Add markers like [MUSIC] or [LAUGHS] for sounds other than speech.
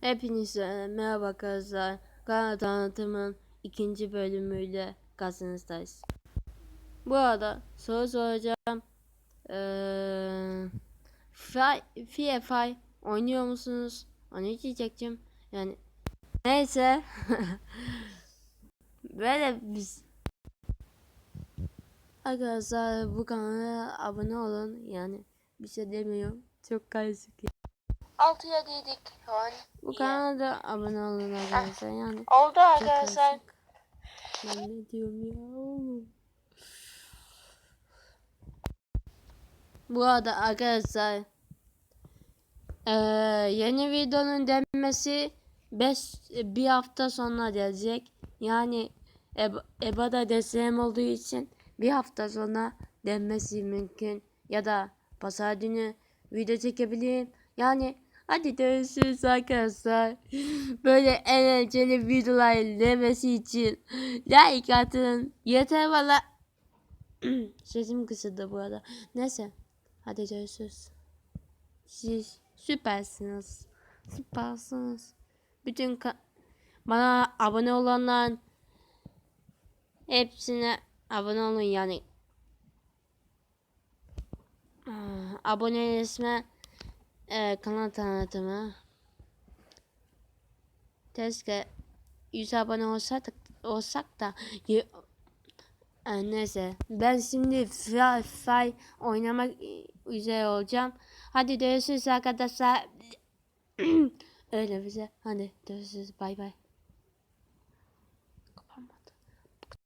Hepinize merhaba arkadaşlar. Kanal tanıtımın ikinci bölümüyle karşınızdayız. Bu arada soru soracağım. Ee, Fi- FFI oynuyor musunuz? Onu diyecektim. Yani neyse. [LAUGHS] Böyle biz Arkadaşlar bu kanala abone olun. Yani bir şey demiyorum. Çok karışık. 6'ya dedik an. Bu kanala abone olun arkadaşlar. Yani Oldu arkadaşlar. Ben ne diyorum ya. Bu arada arkadaşlar eee, yeni videonun denmesi 5 bir hafta sonra gelecek. Yani Eb- EBA'da desteğim olduğu için bir hafta sonra denmesi mümkün. Ya da pazar günü video çekebilirim. Yani hadi görüşürüz arkadaşlar. [LAUGHS] Böyle eğlenceli videolar demesi için like atın. Yeter valla. [CLEARS THROAT] Sesim kısıldı bu arada. Neyse. Hadi görüşürüz. Siz süpersiniz. Süpersiniz. Bütün bana abone olanlar hepsine abone olun yani. Ah, Abone ismi e, kanal tanıtımı. Keşke 100 abone olsak, olsak da e, neyse ben şimdi Fry Fry oynamak üzere olacağım. Hadi görüşürüz arkadaşlar. [CLEARS THROAT] Öyle bize. Hadi görüşürüz. Bay bay.